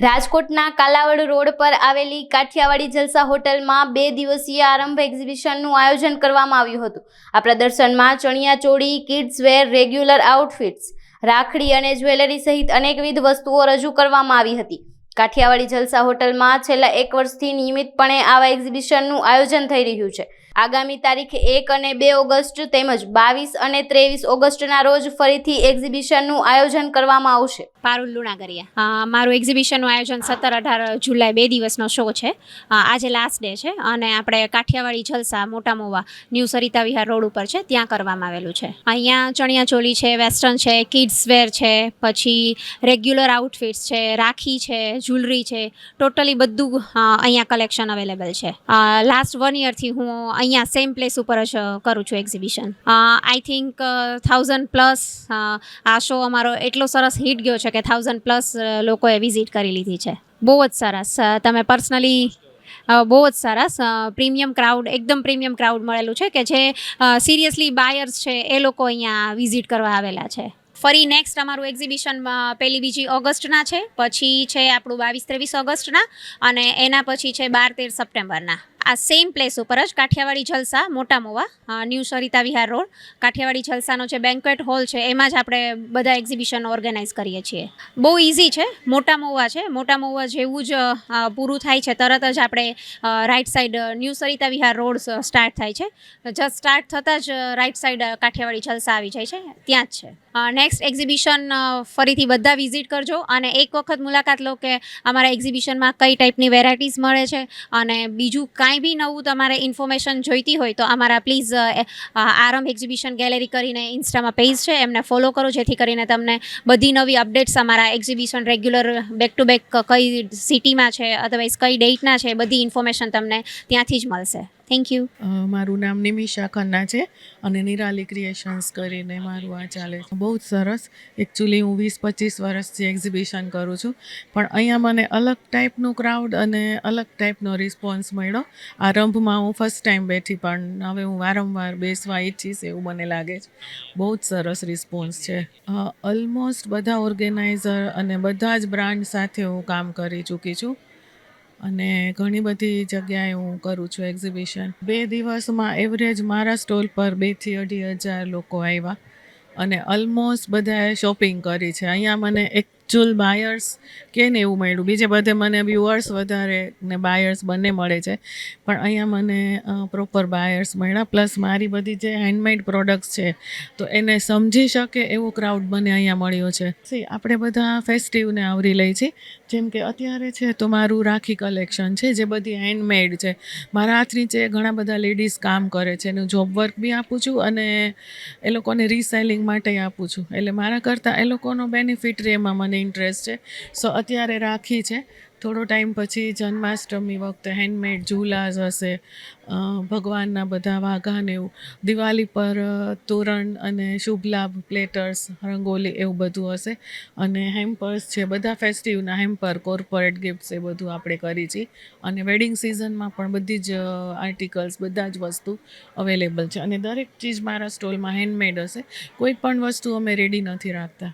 રાજકોટના કાલાવડ રોડ પર આવેલી કાઠિયાવાડી જલસા હોટલમાં બે દિવસીય આરંભ એક્ઝિબિશનનું આયોજન કરવામાં આવ્યું હતું. આ પ્રદર્શનમાં chaniya choli kids wear regular outfits રાખડી અને જ્વેલરી સહિત અનેકવિધ વસ્તુઓ રજૂ કરવામાં આવી હતી. કાઠિયાવાડી જલસા હોટલમાં છેલ્લા એક વર્ષથી નિયમિતપણે આવા એક્ઝિબિશનનું આયોજન થઈ રહ્યું છે. આગામી તારીખ એક અને બે ઓગસ્ટ તેમજ બાવીસ અને ત્રેવીસ ઓગસ્ટના રોજ ફરીથી એક્ઝિબિશનનું આયોજન કરવામાં આવશે. પારુલ લુણાગરિયા. મારું એક્ઝિબિશનનું આયોજન સત્તર અઢાર જુલાઈ બે દિવસનો શો છે. આજે લાસ્ટ ડે છે અને આપણે કાઠિયાવાડી જલસા મોટા મોવા ન્યૂ સરિતા વિહાર રોડ ઉપર છે, ત્યાં કરવામાં આવેલું છે. અહીંયા ચણિયા ચોલી છે, વેસ્ટર્ન છે કિડ્સ વેર છે, પછી રેગ્યુલર આઉટફિટ્સ છે, રાખી છે જ્વેલરી છે ટોટલી બધું અહીંયા કલેક્શન અવેલેબલ છે. લાસ્ટ વન યરથી હું અહીંયા સેમ પ્લેસ ઉપર જ કરું છું exhibition I think thousand plus આ શો અમારો એટલો સરસ હિટ ગયો છે કે થાઉઝન્ડ પ્લસ લોકોએ વિઝિટ કરી લીધી છે. બહુ જ સરસ. તમે પર્સનલી બહુ જ સરસ પ્રીમિયમ ક્રાઉડ એકદમ પ્રીમિયમ ક્રાઉડ મળેલું છે કે જે સિરિયસલી બાયર્સ છે, એ લોકો અહીંયા વિઝિટ કરવા આવેલા છે. ફરી નેક્સ્ટ અમારું એક્ઝિબિશન પહેલી બીજી ઓગસ્ટના છે. પછી છે આપણું બાવીસ ત્રેવીસ ઓગસ્ટના અને એના પછી છે બાર તેર સપ્ટેમ્બરના. આ સેમ પ્લેસ ઉપર જ કાઠિયાવાડી જલસા, મોટા મોવા ન્યૂ સરિતા વિહાર રોડ કાઠિયાવાડી જલસાનો જે બેન્ક્વેટ હોલ છે, એમાં જ આપણે બધા એક્ઝિબિશન ઓર્ગેનાઇઝ કરીએ છીએ. બહુ ઇઝી છે, મોટા મોવા છે. મોટા મોવા જેવું જ પૂરું થાય છે. તરત જ આપણે right side new Sarita Vihar road start થાય છે. જસ્ટ સ્ટાર્ટ થતાં જ રાઈટ સાઈડ કાઠિયાવાડી જલસા આવી જાય છે. ત્યાં જ છે. નેક્સ્ટ એક્ઝિબિશન ફરીથી બધા વિઝિટ કરજો અને એક વખત મુલાકાત લો કે અમારા એક્ઝિબિશનમાં કઈ ટાઈપની વેરાયટીઝ મળે છે અને બીજું કાંઈ બી નવું તમારે ઇન્ફોર્મેશન જોઈતી હોય તો અમારા પ્લીઝ આરંભ એક્ઝિબિશન ગેલેરી કરીને ઇન્સ્ટામાં પેજ છે. એમને ફોલો કરો જેથી કરીને તમને બધી નવી અપડેટ્સ અમારા exhibition regular back to back કઈ સિટીમાં છે અધરવાઇઝ કઈ ડેટના છે, બધી ઇન્ફોર્મેશન તમને ત્યાંથી જ મળશે. થેન્ક યુ મારું નામ નિમિષા ખન્ના છે અને નિરાલી ક્રિએશન્સ કરીને મારું આ ચાલે છે. બહુ જ સરસ. એકચ્યુઅલી હું વીસ પચીસ વર્ષથી એક્ઝિબિશન કરું છું. પણ અહીંયા મને અલગ ટાઈપનું ક્રાઉડ અને અલગ ટાઈપનો રિસ્પોન્સ મળ્યો. આરંભમાં હું ફર્સ્ટ ટાઈમ બેઠી, પણ હવે હું વારંવાર બેસવા ઈચ્છીશ એવું મને લાગે છે. બહુ જ સરસ રિસ્પોન્સ છે. ઓલમોસ્ટ બધા ઓર્ગેનાઇઝર અને બધા જ બ્રાન્ડ સાથે હું કામ કરી ચૂકી છું. અને ઘણી બધી જગ્યાએ હું કરું છું એક્ઝિબિશન બે દિવસમાં એવરેજ મારા સ્ટોલ પર બેથી અઢી હજાર લોકો આવ્યા અને ઓલમોસ્ટ બધાએ શોપિંગ કરી છે. અહીંયા મને એકચ્યુઅલ બાયર્સ કે ને એવું મળ્યું. બીજે બધે મને વ્યુઅર્સ વધારે ને બાયર્સ બંને મળે છે. પણ અહીંયા મને પ્રોપર બાયર્સ મળ્યા. પ્લસ મારી બધી જે હેન્ડમેડ પ્રોડક્ટ્સ છે, તો એને સમજી શકે એવો ક્રાઉડ મને અહીંયા મળ્યો છે. સી આપણે બધા ફેસ્ટિવને આવરી લઈ છીએ. જેમ કે અત્યારે છે, તો મારું રાખી કલેક્શન છે, જે બધી હેન્ડમેડ છે. મારા હાથ નીચે ઘણા બધા લેડીઝ કામ કરે છે. એનું જોબ વર્ક બી આપું છું અને એ લોકોને રીસેલિંગ માટે આપું છું. એટલે મારા કરતાં એ લોકોનો બેનિફિટ રહે એમાં મને ઇન્ટરેસ્ટ છે. સો અત્યારે રાખી છે. થોડો ટાઈમ પછી જન્માષ્ટમી વખતે હેન્ડમેડ ઝૂલાસ હશે. ભગવાનના બધા વાઘા ને એવું. દિવાળી પર તોરણ અને શુભ લાભ પ્લેટર્સ રંગોલી એવું બધું હશે. અને હેમ્પર્સ છે, બધા ફેસ્ટિવના હેમ્પર કોર્પોરેટ ગિફ્ટ્સ એ બધું આપણે કરી છીએ અને વેડિંગ સિઝનમાં પણ બધી જ આર્ટિકલ્સ બધા જ વસ્તુ અવેલેબલ છે. અને દરેક ચીજ મારા સ્ટોલમાં હેન્ડમેડ હશે. કોઈ પણ વસ્તુ અમે રેડી નથી રાખતા.